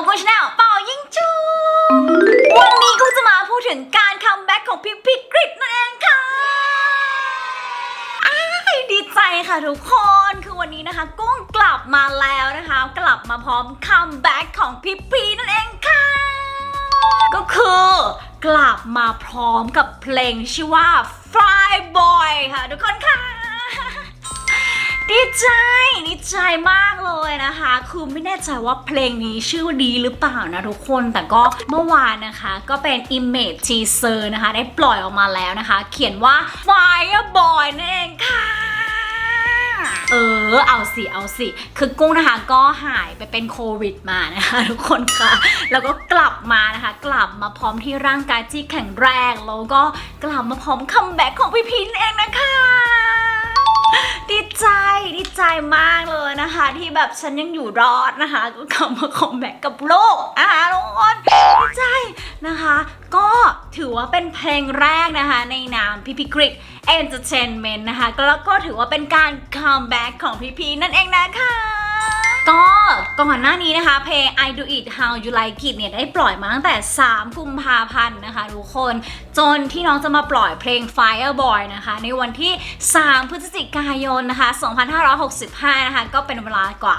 ของกุ้งชแนลเป่ายิงจูวันนี้กุ้งจะมาพูดถึงการคัมแบ็กของพิกพิกริดนั่นเองค่ะดีใจค่ะทุกคนคือวันนี้นะคะกุ้งกลับมาแล้วนะคะ กลับมาพร้อมคัมแบ็กของพิกพีนั่นเองค่ะ ก็คือกลับมาพร้อมกับเพลงชื่อว่า Fly Boy ค่ะทุกคนค่ะ ดีใจดีใจมากเลยนะคะ คือไม่แน่ใจว่าเพลงนี้ชื่อดีหรือเปล่านะทุกคน แต่ก็เมื่อวานนะคะ ก็เป็น Image Teaser นะคะ ได้ปล่อยออกมาแล้วนะคะ เขียนว่า Fire Boy นั่นเองค่ะเออ เอาสิ เอาสิ คือกุ้งนะคะก็หายไปเป็นโควิดมานะคะทุกคนค่ะ แล้วก็กลับมานะคะ กลับมาพร้อมที่ร่างกายที่แข็งแรง แล้วก็กลับมาพร้อมคัมแบ็กของพี่พินเองนะคะ ดีใจดีใจมากเลยนะคะ ที่แบบฉันยังอยู่รอดนะคะก็กลับมาคอมแบ็กกับโลกอะทุกคนดีใจนะคะ ก็ถือว่าเป็นเพลงแรกนะคะ ในนามพีพีกริดเอนเตอร์เทนเมนต์นะคะแล้วก็ถือว่าเป็นการคัมแบ็กของพีพีนั่นเองนะคะ ก็ก่อนหน้านี้นะคะ เพลง I Do It How You Like It เนี่ยได้ปล่อยมาตั้งแต่ 3 กุมภาพันธ์นะคะทุกคน จนที่น้องจะมาปล่อยเพลง Fireboy นะคะ ในวันที่ 3 พฤศจิกายนนะคะ 2565 นะคะ ก็เป็นเวลากว่า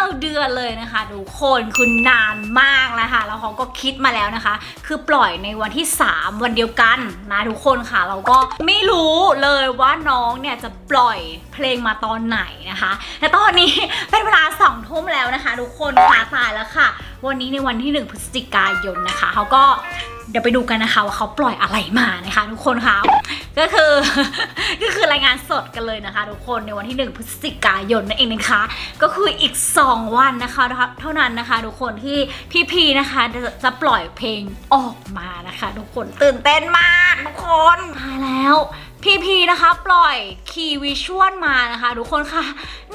9 เดือนเลยนะคะทุกคนคือนานมากนะคะแล้วเขาก็คิดมาแล้วนะคะ คือปล่อยในวันที่ 3 วันเดียวกันนะทุกคนค่ะ เราก็ไม่รู้เลยว่าน้องเนี่ยจะปล่อยเพลงมาตอนไหนนะคะแต่ตอนนี้เป็นเวลา2ทุ่มแล้วนะคะ ทุกคนค่ะตายแล้วค่ะ วันนี้ในวันที่ 1 พฤศจิกายนนะคะเขาก็ เดี๋ยวไปดูกันนะคะว่าเขาปล่อยอะไรมานะคะทุกคนคะก็คือก็คือรายงานสดกันเลยนะคะ ทุกคนในวันที่ 1 พฤศจิกายนนั่นเองนะคะ ก็คืออีก 2 วันนะคะเท่านั้นนะคะ ทุกคนที่พี่พีนะคะจะจะปล่อยเพลงออกมานะคะ ทุกคนตื่นเต้นมากทุกคนตายแล้วพีพีนะคะ ปล่อยคีย์วิชวลมานะคะ ทุกคนค่ะ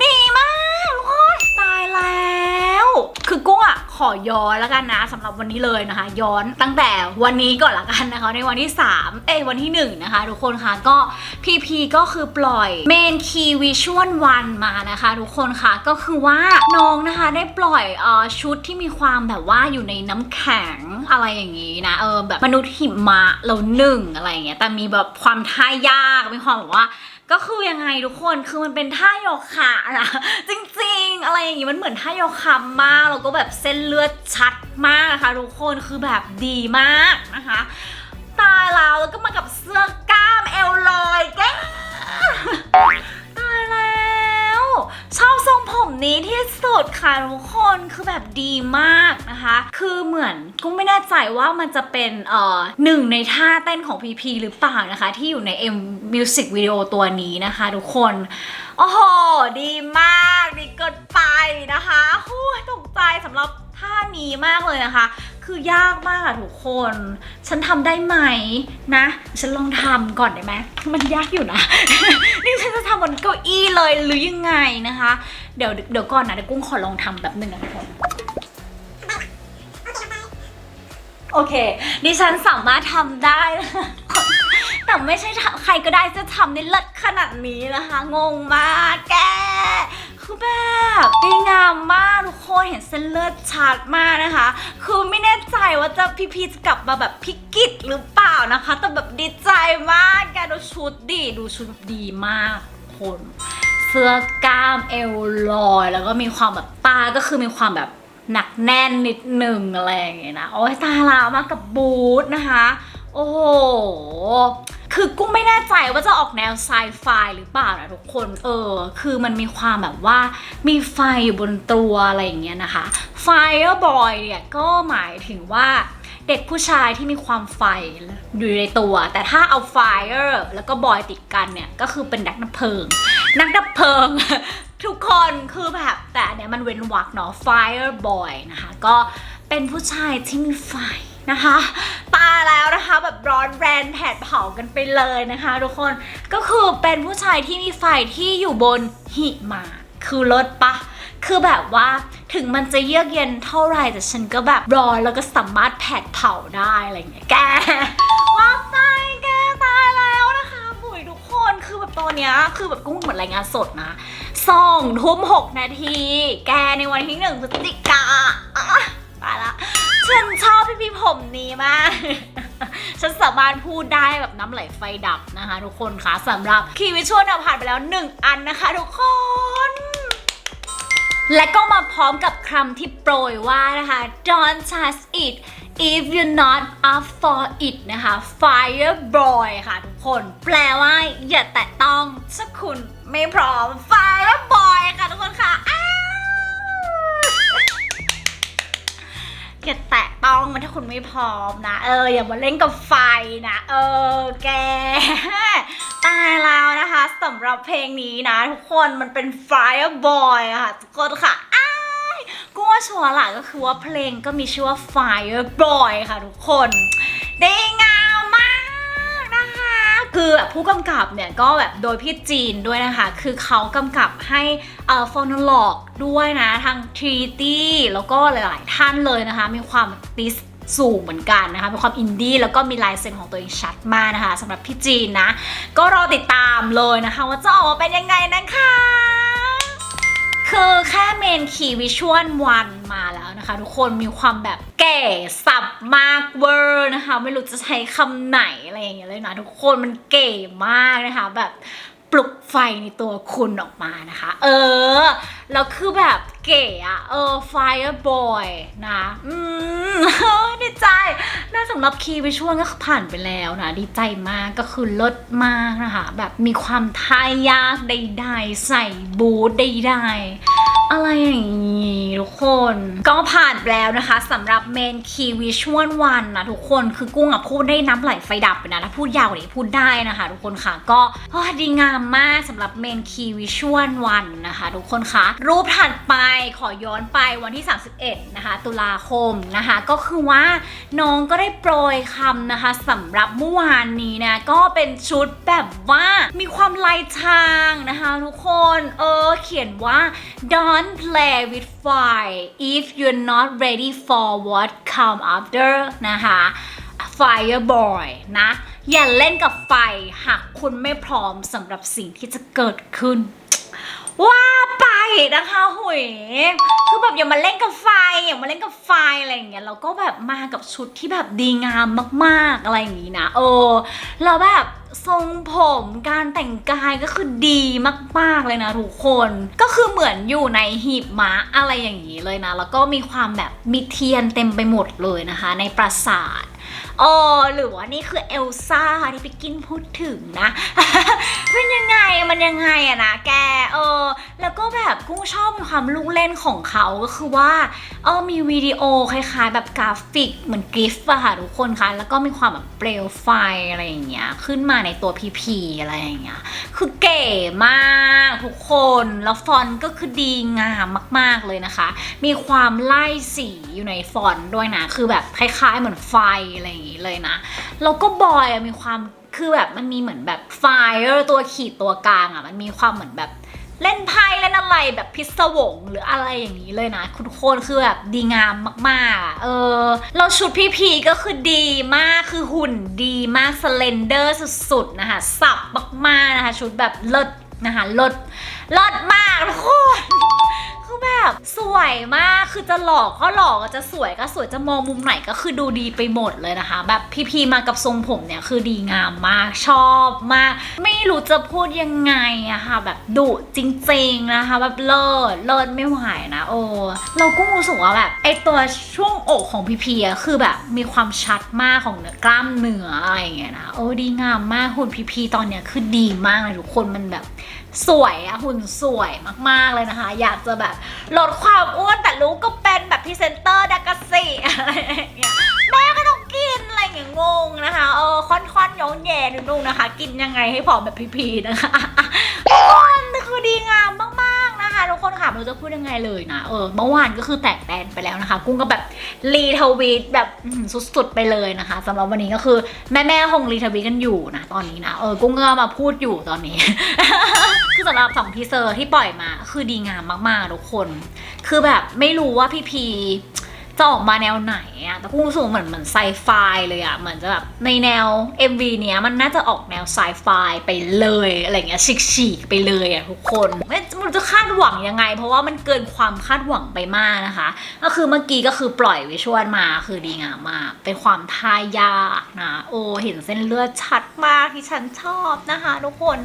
ดีมากทุกคน ตายแล้ว คือกุ้งอะขอย้อนแล้วกันนะสำหรับวันนี้เลยนะคะ ย้อนตั้งแต่วันนี้ก่อนละกันนะคะ ในวันที่ 3 เอ้ยวันที่ 1 นะคะ ทุกคนค่ะก็พีพีก็คือปล่อยเมนคีวิชวลวันมานะคะ ทุกคนค่ะก็คือว่าน้องนะคะได้ปล่อยเอ่อชุดที่มีความแบบว่าอยู่ในน้ำแข็งอะไรอย่างนี้นะเออแบบมนุษย์หิมะเราหนึ่งอะไรอย่างเงี้ยแต่มีแบบความท่ายากมีความแบบว่า ก็คือยังไงทุกคนคือมันเป็นท่าโยคะนะจริงๆ อะไรอย่างงี้มันเหมือนท่าโยคะมากแล้วก็แบบเส้นเลือดชัดมากนะคะทุกคนคือแบบดีมากนะคะ ตายแล้วแล้วก็มากับเสื้อกล้ามเอวลอยแก ชอบทรงผมนี้ที่สุดค่ะทุกคนคือแบบดีมากนะคะ คือเหมือนกุ้งไม่แน่ใจว่ามันจะเป็นเอ่อหนึ่งในท่าเต้นของพีพีหรือเปล่านะคะ ที่อยู่ใน M Music Video ตัวนี้นะคะทุกคนโอ้โหดีมากดีเกินไปนะคะโอ้ยตกใจสำหรับท่านี้มากเลยนะคะ คือยากมากอะทุกคน ฉันทำได้ไหมนะ ฉันลองทำก่อนได้ไหม มันยากอยู่นะ นี่ฉันจะทำบนเก้าอี้เลยหรือยังไงนะคะ เดี๋ยวเดี๋ยวก่อนนะเดี๋ยวกุ้งขอลองทำแบบหนึ่งนะทุกคนโอเค ดิฉันสามารถทำได้นะแต่ไม่ใช่ใครก็ได้จะทำได้เลิศขนาดนี้นะคะ งงมากแก คือแบบดีงามมากทุกคนเห็นเส้นเลือดชัดมากนะคะ คือไม่แน่ใจว่าจะพี่พีจะกลับมาแบบพิกิตหรือเปล่านะคะ แต่แบบดีใจมากแกดูชุดดีดูชุดดีมากคนเสื้อกล้ามเอวลอย แล้วก็มีความแบบตาก็คือมีความแบบหนักแน่นนิดหนึ่งอะไรอย่างเงี้ยนะ โอ้ยตาลาวมากกับบูทนะคะ โอ้โห คือกุ้งไม่แน่ใจว่าจะออกแนวไซไฟหรือเปล่านะทุกคนเออ คือมันมีความแบบว่ามีไฟอยู่บนตัวอะไรอย่างเงี้ยนะคะ Fireboy เนี่ยก็หมายถึงว่าเด็กผู้ชายที่มีความไฟอยู่ในตัว แต่ถ้าเอา Fire แล้วก็บอยติดกันเนี่ย ก็คือเป็นนักดับเพลิง นักดับเพลิงทุกคนคือแบบแต่อันเนี้ยมันเว้นวรรคเนาะ Fire Boy นะคะ ก็เป็นผู้ชายที่มีไฟนะคะ ตาแล้วนะคะ แบรนแรงแผดเผากันไปเลยนะคะ ทุกคนก็คือเป็นผู้ชายที่มีไฟที่อยู่บนหิมะคือรถปะ คือแบบว่าถึงมันจะเยือกเย็นเท่าไหร่แต่ฉันก็แบบร้อนแล้วก็สามารถแผดเผาได้อะไรอย่างเงี้ยแกว้าวตายแกตายแล้วนะคะบุ๋ยทุกคนคือแบบตอนเนี้ยคือแบบกุ้งเหมือนรายงานสดนะสองทุ่มหกนาที แกในวันที่หนึ่งพฤศจิกาอะตายมาก ฉันสามารถพูดได้แบบน้ำไหลไฟดับนะคะ ทุกคนคะสำหรับคีวิชวลเนี่ยผ่านไปแล้ว 1 อันนะคะ ทุกคนและก็มาพร้อมกับคำที่โปรยว่านะคะ don't touch it if you're not up for it นะคะ fire boy ค่ะทุกคน แปลว่าอย่าแตะต้องถ้าคุณไม่พร้อม fire boy ค่ะทุกคนค่ะ อ้าวอย่าแตะต้องมันถ้าคุณไม่พร้อมนะ เอออย่ามาเล่นกับไฟนะ เออแกตายแล้วนะคะสำหรับเพลงนี้นะ ทุกคนมันเป็น Fire Boy อะค่ะ ทุกคนค่ะอ้ายกูว่าชัวร์ละก็คือว่าเพลงก็มีชื่อว่า Fire Boy ค่ะทุกคนดีง คือแบบผู้กำกับเนี่ยก็แบบโดยพี่จีนด้วยนะคะ คือเขากำกับให้เอ่อฟอนอลอกด้วยนะทางทรีตี้แล้วก็หลาย ๆ ท่านเลยนะคะ มีความติสสูงเหมือนกันนะคะเป็นความอินดี้แล้วก็มีลายเซ็นของตัวเองชัดมากนะคะสำหรับพี่จีนนะ ก็รอติดตามเลยนะคะ ว่าจะออกมาเป็นยังไงนะคะ คือแค่เมนคีวิชวลวันมาแล้วนะคะ ทุกคนมีความแบบแก่สับมากเวอร์นะคะ ไม่รู้จะใช้คำไหนอะไรอย่างเงี้ยเลยนะ ทุกคนมันเก๋มากนะคะแบบปลุกไฟในตัวคุณออกมานะคะ เออ แล้วคือแบบเก๋อะเออ Fire Boy นะ อืมดีใจน่าสำหรับคีย์วิชวลก็ผ่านไปแล้วนะ ดีใจมากก็คือเลิศมากนะคะ แบบมีความทายยากใดๆ ใส่บูทใดๆ อะไรอย่างนี้ทุกคน ก็ผ่านแล้วนะคะสำหรับเมนคีวิชวลวันนะทุกคนคือกุ้งอะพูดได้น้ำไหลไฟดับไปนะถ้าพูดยาวกว่านี้พูดได้นะคะ ทุกคนค่ะก็ดีงามมากสำหรับเมนคีวิชวลวันนะคะ ทุกคนค่ะรูปถัดไปขอย้อนไปวันที่ 31 นะคะ ตุลาคมนะคะ ก็คือว่าน้องก็ได้โปรยคำนะคะสำหรับเมื่อวานนี้นะก็เป็นชุดแบบว่ามีความลายทางนะคะ ทุกคนเออเขียนว่า don't play with fire if you're not ready for what come after นะคะ fire boy นะ อย่าเล่นกับไฟ หากคุณไม่พร้อมสำหรับสิ่งที่จะเกิดขึ้นว่าไปนะคะหุยคือแบบอย่ามาเล่นกับไฟ อย่ามาเล่นกับไฟอะไรอย่างเงี้ยแล้วก็แบบมากับชุดที่แบบดีงามมาก ๆ อะไรอย่างงี้นะเออแล้วแบบ ทรงผมการแต่งกายก็คือดีมากๆเลยนะทุกคน ก็คือเหมือนอยู่ในหีบม้าอะไรอย่างนี้เลยนะ แล้วก็มีความแบบมีเทียนเต็มไปหมดเลยนะคะ ในปราสาท อ๋อหรือว่านี่คือเอลซ่าที่พี่กินพูดถึงนะ เป็นยังไงมันยังไงอะนะแกเออแล้วก็แบบกุ้งชอบความลูกเล่นของเขาก็คือว่าเออมีวิดีโอคล้ายๆ แบบกราฟิกเหมือนกริฟอะค่ะทุกคนคะแล้วก็มีความแบบเปลวไฟอะไรอย่างเงี้ยขึ้นมาในตัวพีพีอะไรอย่างเงี้ยคือเก๋มากทุกคนแล้วฟอนต์ก็คือดีงามมาก ๆเลยนะคะ มีความไล่สีอยู่ในฟอนต์ด้วยนะคือแบบคล้ายๆเหมือนไฟอะไรอย่างงี้ เลยนะ แล้วก็บอยมีความคือแบบมันมีเหมือนแบบไฟตัวขีดตัวกลางอะมันมีความเหมือนแบบเล่นไพ่เล่นอะไรแบบพิศวงหรืออะไรอย่างนี้เลยนะ คุณโคนคือแบบดีงามมากๆ เออแล้วชุดพี่พีก็คือดีมากคือหุ่นดีมากสเลนเดอร์สุดๆนะคะ สับมากๆนะคะ ชุดแบบเลิศนะคะเลิศเลิศมากทุกคน คือแบบสวยมากคือจะหลอกก็หลอกจะสวยก็สวยจะมองมุมไหนก็คือดูดีไปหมดเลยนะคะ แบบพี่พีมากับทรงผมเนี่ยคือดีงามมากชอบมาก ไม่รู้จะพูดยังไงอะค่ะ แบบดุจริง ๆนะคะ แบบเลิศเลิศไม่ไหวนะโอ้เราก็รู้สึกว่าแบบไอตัวช่วงอกของพี่พีอะคือแบบมีความชัดมากของเนื้อกล้ามเนื้ออะไรอย่างเงี้ยนะโอ้ดีงามมากหุ่นพีพีตอนเนี้ยคือดีมากเลยทุกคนมันแบบ สวยอะหุ่นสวยมาก ๆ เลยนะคะ อยากจะแบบลดความอ้วนแต่รู้ก็เป็นแบบพรีเซนเตอร์ดักกะสิอะไรอย่างเงี้ยแม่ก็ต้อง นอะไรอย่างงงนะคะเออค่อนๆย้อนแย่นิดนึงนะคะ กินยังไงให้ผอมแบบพีๆนะคะทุกคนคือดีงามมากๆนะคะทุกคนค่ะไม่รู้จะพูดยังไงเลยนะเออเมื่อวานก็คือแตกแตนไปแล้วนะคะ กุ้งก็แบบรีทวีตแบบสุดๆไปเลยนะคะสำหรับวันนี้ก็คือแม่ๆคงรีทวีตกันอยู่นะตอนนี้นะเออกุ้งก็มาพูดอยู่ตอนนี้คือสำหรับสองทีเซอร์ที่ปล่อยมาคือดีงามมากๆทุกคน คือแบบไม่รู้ว่าพี่พี จะออกมาแนวไหนอะแต่กุ้งรู้สึกเหมือนเหมือนไซไฟเลยอะเหมือนจะแบบในแนว MV เนี้ยมันน่าจะออกแนวไซไฟไปเลยอะไรเงี้ยฉีกๆไปเลยอะทุกคนไม่ไมัน จะคาดหวังยังไง เพราะว่ามันเกินความคาดหวังไปมากนะคะ ก็คือเมื่อกี้ก็คือปล่อยวิชวลมาคือดีงามมาก เป็นความท่ายากนะโอ้เห็นเส้นเลือดชัดมากที่ฉันชอบนะคะ ทุกคน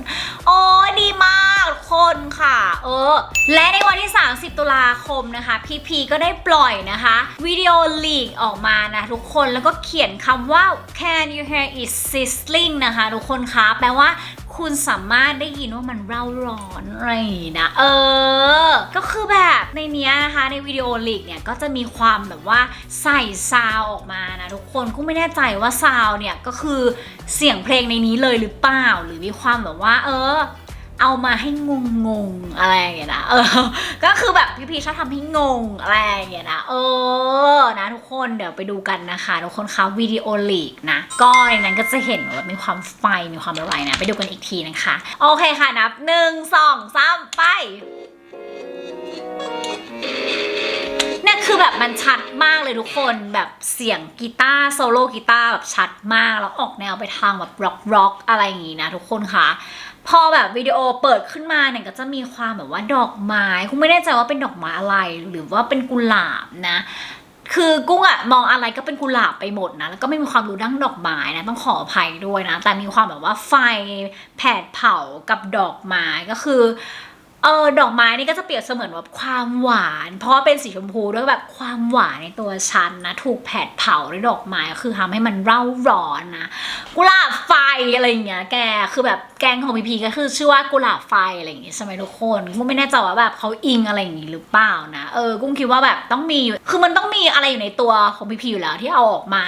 โอ้ดีมากทุกคนค่ะ เออ และในวันที่ 30 ตุลาคมนะคะ พีพีก็ได้ปล่อยนะคะวิดีโอลีกออกมานะทุกคนแล้วก็เขียนคำว่า can you hear it sizzling นะคะ ทุกคนคะแปลว่า คุณสามารถได้ยินว่ามันเร่าร้อนอะไรอย่างงี้นะเออ ก็คือแบบในเนี้ยนะคะในวิดีโอลิกเนี่ยก็จะมีความแบบว่าใส่ซาวออกมานะทุกคนก็ไม่แน่ใจว่าซาวเนี่ยก็คือเสียงเพลงในนี้เลยหรือเปล่า หรือมีความแบบว่า เออ เอามาให้งงงงอะไรอย่างเงี้ยนะเออ ก็คือแบบพี่พีชอบทำให้งงอะไรอย่างเงี้ยนะเออนะทุกคนเดี๋ยวไปดูกันนะคะทุกคนคะวิดีโอลีกนะ ก็ในนั้นก็จะเห็นว่ามีความไฟมีความอะไรนะ ไปดูกันอีกทีนะคะ โอเคค่ะนับหนึ่งสองสามไป Thank you. คือแบบมันชัดมากเลยทุกคนแบบเสียงกีตาร์โซโล่กีตาร์แบบชัดมาก แล้วออกแนวไปทางแบบร็อกร็อกอะไรอย่างงี้นะทุกคนคะพอแบบวิดีโอเปิดขึ้นมาเนี่ยก็จะมีความแบบว่าดอกไม้คุณไม่แน่ใจว่าเป็นดอกไม้อะไร หรือว่าเป็นกุหลาบนะคือกุ้งอะมองอะไรก็เป็นกุหลาบไปหมดนะ แล้วก็ไม่มีความรู้ด้านดอกไม้นะต้องขออภัยด้วยนะ แต่มีความแบบว่าไฟแผดเผากับดอกไม้ก็คือ เออดอกไม้นี่ก็จะเปรียบเสมือนแบบความหวาน เพราะว่าเป็นสีชมพูด้วยแบบความหวานในตัวฉันนะถูกแผดเผาด้วยดอกไม้คือทำให้มันเร่าร้อนนะกุหลาบไฟอะไรอย่างเงี้ยแกคือแบบแกงของพีพีก็คือชื่อว่ากุหลาบไฟอะไรอย่างเงี้ยใช่ไหมทุกคนกุ้งไม่แน่ใจว่าแบบเขาอิงอะไรอย่างงี้หรือเปล่านะเออกุ้งคิดว่าแบบต้องมีคือมันต้องมีอะไรอยู่ในตัวของพีพีอยู่แล้วที่เอาออกมา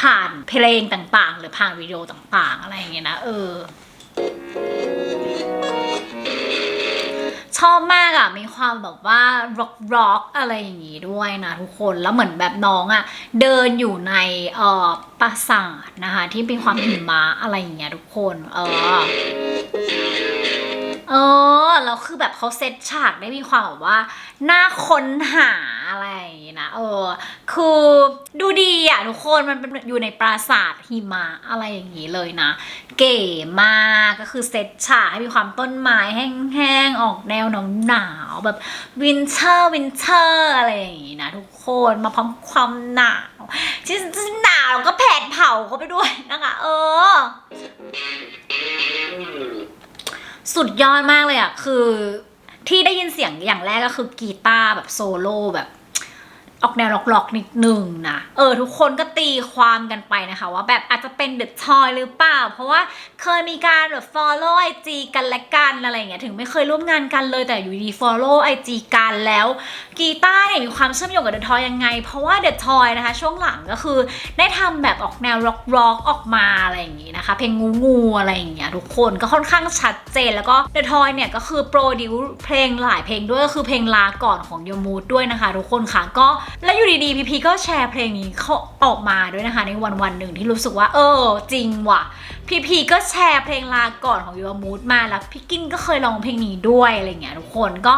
ผ่านเพลงต่างๆ หรือผ่านวิดีโอต่างๆ อะไรอย่างเงี้ยนะเออ ชอบมากอะมีความแบบว่าร็อกร็อกอะไรอย่างงี้ด้วยนะทุกคนแล้วเหมือนแบบน้องอะเดินอยู่ในเอ่อปราสาทนะคะที่เป็นความหิมะอะไรอย่างเงี้ยทุกคน เออ เออแล้วคือแบบเขาเซตฉากได้มีความแบบว่าน่าค้นหาอะไรนะเออ คือดูดีอะทุกคนมันเป็นอยู่ในปราสาทหิมะอะไรอย่างงี้เลยนะ เก๋มากก็คือเซตฉากให้มีความต้นไม้แห้งๆออกแนวหนาวๆแบบวินเทอร์วินเทอร์อะไรอย่างงี้นะทุกคนมาพร้อมความหนาวที่หนาวก็แผดเผาเขาไปด้วยนะคะ เออ สุดยอดมากเลยอะ คือที่ได้ยินเสียงอย่างแรกก็คือกีตาร์แบบโซโล่แบบ ออกแนวล็อกๆนิดนึงนะเออทุกคนก็ตีความกันไปนะคะว่าแบบอาจจะเป็นเดอะทอยหรือเปล่า เพราะว่าเคยมีการแบบ follow IG กันและกันอะไรอย่างเงี้ยถึงไม่เคยร่วมงานกันเลยแต่อยู่ดี follow IG กันแล้วกีตาร์เนี่ยมีความเชื่อมโยงกับเดอะทอยยังไง เพราะว่าเดอะทอยนะคะ ช่วงหลังก็คือได้ทำแบบออกแนวร็อกๆออกมาอะไรอย่างงี้นะคะ เพลงงูงูอะไรอย่างเงี้ยทุกคนก็ค่อนข้างชัดเจนแล้วก็เดอะทอยเนี่ยก็คือโปรดิวเพลงหลายเพลงด้วยก็คือเพลงลาก่อนของยมูดด้วยนะคะ ทุกคนค่ะก็แล้วอยู่ดีๆพีพีก็แชร์เพลงนี้เขาออกมาด้วยนะคะ ในวันวันหนึ่งที่รู้สึกว่า เออ จริงว่ะพีพีก็แชร์เพลงลาก่อนของยูมูดมาแล้วพี่กินก็เคยร้องเพลงนี้ด้วยอะไรเงี้ยทุกคนก็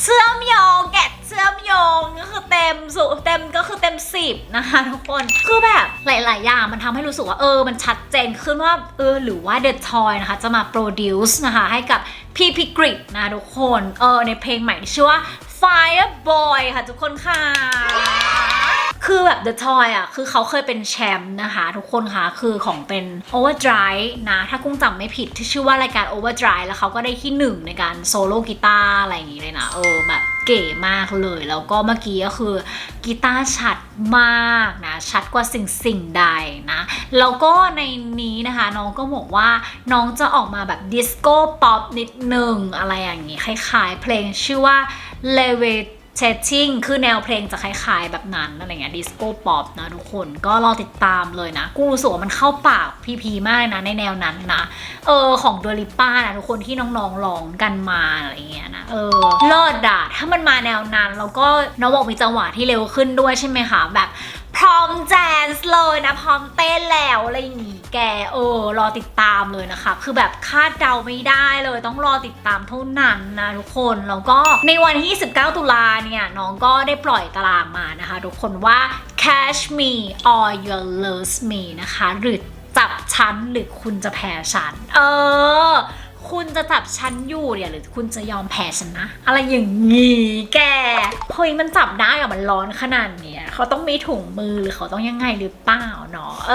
เชื่อมโยงแกะเชื่อมโยงก็คือเต็มสุเต็มก็คือเต็มสิบนะคะทุกคนคือแบบหลาย ๆ อย่างมันทำให้รู้สึกว่าเออ มันชัดเจนขึ้นว่าเออหรือว่า The Toy นะคะจะมาโปรดิวส์นะคะให้กับพี่พิกริตนะทุกคนเออในเพลงใหม่ชื่อว่า Fireboy ค่ะทุกคนค่ะ คือแบบ The Toy อะ คือเขาเคยเป็นแชมป์นะคะ ทุกคนค่ะ คือของเป็น Overdrive นะ ถ้ากุ้งจำไม่ผิดที่ชื่อว่ารายการ Overdrive แล้วเขาก็ได้ที่หนึ่งในการโซโล่กีตาร์อะไรอย่างงี้เลยนะ เออแบบเก๋มากเลย แล้วก็เมื่อกี้ก็คือกีตาร์ชัดมากนะ ชัดกว่าสิ่งสิ่งใดนะ แล้วก็ในนี้นะคะน้องก็บอกว่าน้องจะออกมาแบบดิสโก้ป๊อปนิดนึงอะไรอย่างงี้คล้ายๆ เพลงชื่อว่า Levitt เชตชิ่งคือแนวเพลงจะคล้ายๆแบบนั้นอะไรเงี้ยดิสโก้ป๊อปนะทุกคนก็รอติดตามเลยนะ กูรู้สึกว่ามันเข้าปากพีพีมากนะในแนวนั้นนะ เออ ของดลิป้านะทุกคนที่น้องๆร้องกันมาอะไรเงี้ยนะเออเลิศอะถ้ามันมาแนวนั้น แล้วก็น้องบอกมีจังหวะที่เร็วขึ้นด้วยใช่ไหมคะแบบ พร้อมแจนส์เลยนะ พร้อมเต้นแล้วอะไรอย่างงี้แกเออรอติดตามเลยนะคะ คือแบบคาดเดาไม่ได้เลยต้องรอติดตามเท่านั้นนะทุกคนแล้วก็ในวันที่ 19 ตุลาเนี่ยน้องก็ได้ปล่อยตารางมานะคะ ทุกคนว่า catch me or you lose me นะคะ หรือจับฉันหรือคุณจะแพ้ฉัน เออ คุณจะจับฉันอยู่เนี่ยหรือคุณจะยอมแพ้ฉันนะ อะไรอย่างงี้แกเฮ้ยมันจับได้อะมันร้อนขนาดเนี้ยเขาต้องมีถุงมือหรือเขาต้องยังไงหรือเปล่าเนาะเอ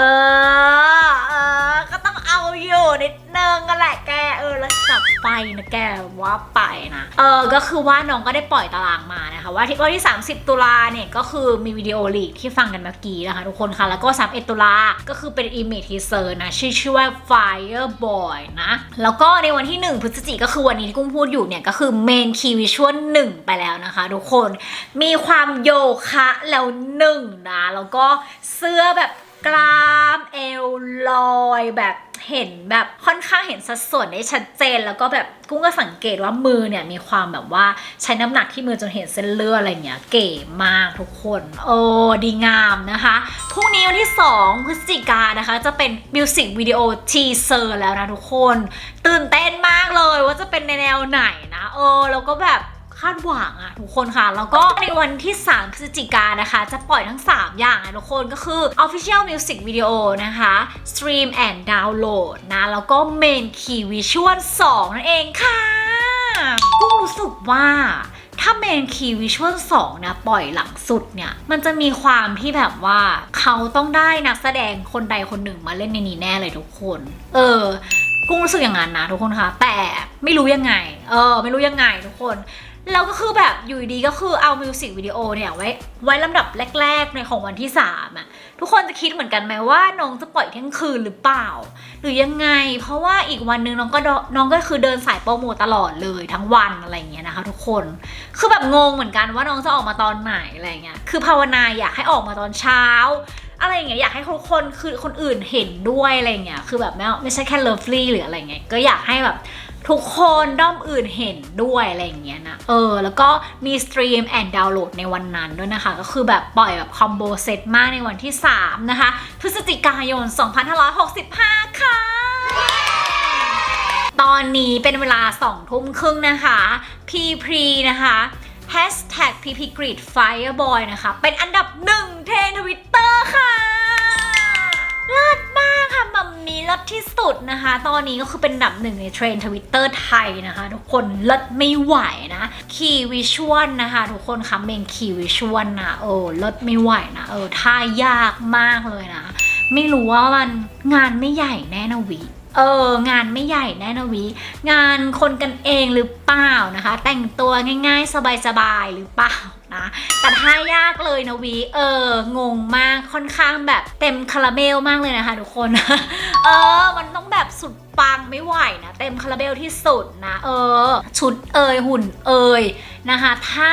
อเออก็ต้องเอาอยู่นิด นึงกันแหละแกเออแล้วจับไปนะแกว่าไปนะเออก็คือว่าน้องก็ได้ปล่อยตารางมานะคะว่าที่วันที่ 30 ตุลาเนี่ยก็คือมีวิดีโอลีกที่ฟังกันเมื่อกี้นะคะทุกคนค่ะแล้วก็ 31 ตุลาก็คือเป็น image teaser นะชื่อชื่อว่า Fireboy นะแล้วก็ในวันที่ 1 พฤศจิกก็คือวันนี้ที่กุ้งพูดอยู่เนี่ยก็คือ main key visual 1ไปแล้วนะคะ ทุกคนมีความโยคะแล้วหนึ่งนะแล้วก็เสื้อแบบ กล้ามเอวลอยแบบเห็นแบบค่อนข้างเห็นสัดส่วนได้ชัดเจน แล้วก็แบบกุ้งก็สังเกตว่ามือเนี่ยมีความแบบว่าใช้น้ำหนักที่มือจนเห็นเส้นเลือดอะไรเงี้ยเก๋มากทุกคนโอ้ดีงามนะคะพรุ่งนี้วันที่ 2 พฤศจิกานนะคะ จะเป็นมิวสิกวิดีโอทีเซอร์แล้วนะทุกคน ตื่นเต้นมากเลยว่าจะเป็นในแนวไหนนะเออแล้วก็แบบ คาดหวังอะทุกคนค่ะ แล้วก็ในวันที่ 3 พฤศจิกายนนะคะ จะปล่อยทั้ง 3 อย่างนะทุกคนก็คือ Official Music Video นะคะ Stream and Download นะ แล้วก็ Main Key Visual 2 นั่นเองค่ะกุ้งรู้สึกว่าถ้า Main Key Visual 2นะปล่อยหลังสุดเนี่ย มันจะมีความที่แบบว่าเขาต้องได้นักแสดงคนใดคนหนึ่งมาเล่นในนี้แน่เลยทุกคน เออ กุ้งรู้สึกอย่างนั้นนะทุกคนค่ะ แต่ไม่รู้ยังไง เออ ไม่รู้ยังไงทุกคน แล้วก็คือแบบอยู่ดีก็คือเอามิวสิกวิดีโอเนี่ยไว้ไว้ลำดับแรก ๆ ในของวันที่ 3 อะ ทุกคนจะคิดเหมือนกันไหมว่าน้องจะปล่อยเที่ยงคืนหรือเปล่า หรือยังไง เพราะว่าอีกวันนึงน้องก็น้องก็คือเดินสายโปรโมทตลอดเลยทั้งวันอะไรเงี้ยนะคะ ทุกคนคือแบบงงเหมือนกันว่าน้องจะออกมาตอนไหนอะไรเงี้ยคือภาวนาอยากให้ออกมาตอนเช้า อะไรเงี้ยอยากให้ทุกคนคือคนอื่นเห็นด้วยอะไรเงี้ยคือแบบไม่ไม่ใช่แค่เลิฟลี่หรืออะไรเงี้ยก็อยากให้แบบ ทุกคนด้อมอื่นเห็นด้วยอะไรอย่างเงี้ยนะ เออ แล้วก็มีสตรีมแอนด์ดาวน์โหลดในวันนั้นด้วยนะคะ ก็คือแบบปล่อยแบบคอมโบเซตมากในวันที่ 3 นะคะ พฤศจิกายน 2565 ค่ะ ตอนนี้เป็นเวลา2ทุ่มครึ่งนะคะ พีพรีนะคะ Hashtag PP Grid Fireboy นะคะ เป็นอันดับหนึ่งเทรนทวิตเตอร์ค่ะลาก ค่ะมัมมี่เลิศที่สุดนะคะ ตอนนี้ก็คือเป็นอันดับหนึ่งในเทรนทวิตเตอร์ไทยนะคะ ทุกคนเลิศไม่ไหวนะคีวิชวลนะคะ ทุกคนคะเมนคีวิชวลนะเออเลิศไม่ไหวนะเออท่ายากมากเลยนะ ไม่รู้ว่ามันงานไม่ใหญ่แน่นะวิเอองานไม่ใหญ่แน่นะวิงานคนกันเองหรือเปล่านะคะ แต่งตัวง่ายๆ สบายๆหรือเปล่า นะ แต่ถ้ายากเลยนะวิเออ งงมาก ค่อนข้างแบบเต็มคาราเบลมากเลยนะคะทุกคน เออ มันต้องแบบสุดปังไม่ไหวนะ เต็มคาราเบลที่สุดนะ เออ ชุดเอยหุ่นเอยนะคะถ้า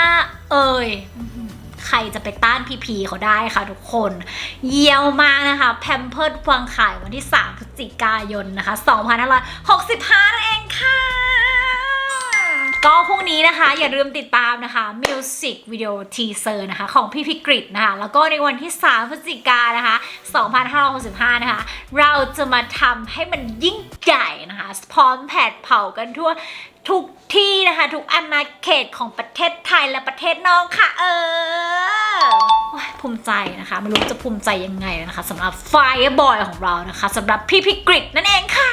เอยอื้อหือใครจะไปต้านพีพีเขาได้ค่ะทุกคน เยี่ยวมากนะคะ แพมเพิร์ดวางขายวันที่ 3 พฤศจิกายนนะคะ 2565นั่นเองค่ะ ก็พรุ่งนี้นะคะอย่าลืมติดตามนะคะมิวสิกวิดีโอทีเซอร์นะคะของพี่พิกฤตนะคะแล้วก็ในวันที่ 3 พฤศจิกายนนะคะ2565 นะคะ เราจะมาทำให้มันยิ่งใหญ่นะคะพร้อมแผดเผากันทั่วทุกที่นะคะ ทุกอาณาเขตของประเทศไทยและประเทศน้องค่ะ เออภูมิใจนะคะไม่รู้จะภูมิใจยังไงนะคะสำหรับ Fireboy ของเรานะคะสำหรับพี่พิกฤตนั่นเองค่ะ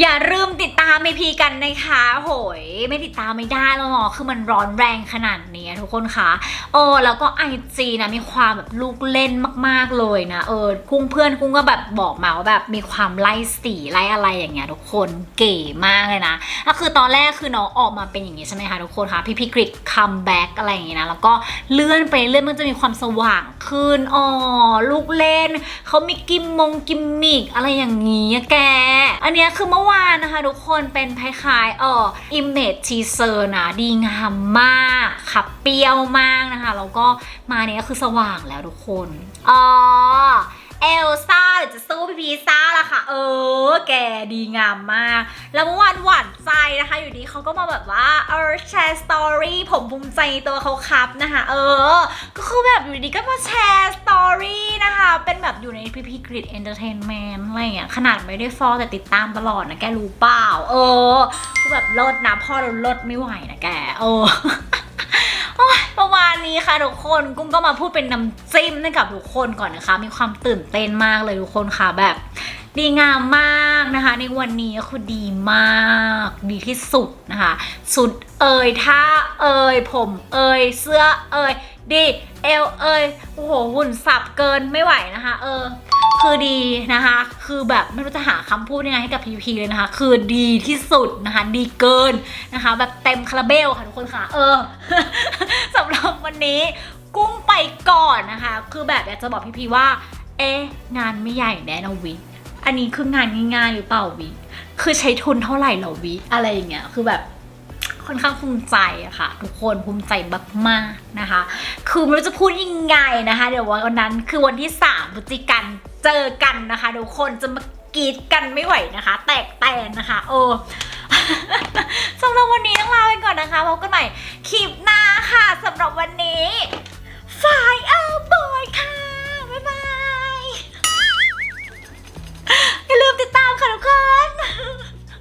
อย่าลืมติดตามไอพีกันนะคะ โหย ไม่ติดตามไม่ได้แล้วเนาะคือมันร้อนแรงขนาดนี้ทุกคนคะโอ้แล้วก็ไอจีนะมีความแบบลูกเล่นมากๆเลยนะ เออกุ้งเพื่อนกุ้งก็แบบบอกมาว่าแบบมีความไล่สีไล่อะไรอย่างเงี้ยทุกคนเก๋มากเลยนะก็คือตอนแรกคือน้องออกมาเป็นอย่างงี้ใช่ไหมคะทุกคนคะพี่พิกฤตคัมแบ็กอะไรอย่างเงี้ยนะแล้วก็เลื่อนไปเลื่อนมันจะมีความสว่างขึ้นอ๋อลูกเล่นเขามีกิมมงกิมมิกอะไรอย่างงี้อะแก อันเนี้ยคือเมื่ออวานนะคะทุกคนเป็นคล้ายๆเออ image teaser นะดีงามมากขับเปรี้ยวมากนะคะ แล้วก็มาเนี้ยคือสว่างแล้วทุกคนอ๋อ เอลซ่าหรือจะสู้พี่พีซ่าล่ะค่ะ เออ แกดีงามมาก แล้วเมื่อวานหวานใจนะคะ อยู่ดีเขาก็มาแบบว่า เออแชร์สตอรี่ผมภูมิใจตัวเขาครับนะคะ เออ ก็คือแบบอยู่ดีก็มาแชร์สตอรี่นะคะ เป็นแบบอยู่ในพีพีกริดเอนเตอร์เทนเมนต์อะไรอย่างเงี้ยขนาดไม่ได้ฟอลแต่ติดตามตลอดนะแกรู้เปล่า เออ คือแบบเลิศนะพ่อเราเลิศไม่ไหวนะแก เออ ประมาณนี้ค่ะทุกคนกุ้งก็มาพูดเป็นน้ำจิ้มให้กับทุกคนก่อนนะคะ มีความตื่นเต้นมากเลยทุกคนค่ะแบบ ดีงามมากนะคะ ในวันนี้คือดีมาก ดีที่สุดนะคะ สุดเอ่ยท่าเอ่ยผมเอ่ยเสื้อเอ่ย ดีเอวเอยโอ้โหหุ่นสับเกินไม่ไหวนะคะ เออ คือดีนะคะ คือแบบไม่รู้จะหาคำพูดยังไงให้กับพีพีเลยนะคะ คือดีที่สุดนะคะ ดีเกินนะคะ แบบเต็มคาราเบลค่ะทุกคนค่ะ เออสำหรับวันนี้กุ้งไปก่อนนะคะ คือแบบอยากจะบอกพีพีว่า เอ๊งานไม่ใหญ่แน่นะวิ อันนี้คืองานง่ายๆหรือเปล่าวิ คือใช้ทุนเท่าไหร่เหรอวิ อะไรอย่างเงี้ย คือแบบ ค่อนข้างภูมิใจอะค่ะ ทุกคนภูมิใจมากๆนะคะ คือไม่รู้จะพูดยังไงนะคะ เดี๋ยววันนั้นคือวันที่3พฤศจิกันเจอกันนะคะทุกคนจะมากรีดกันไม่ไหวนะคะ แตกแตนนะคะโอ้สำหรับวันนี้ต้องลาไปก่อนนะคะพบกันใหม่คลิปหน้าค่ะสำหรับวันนี้ฝายเอาบอยค่ะ บ๊ายบายอย่าลืมติดตามค่ะทุกคน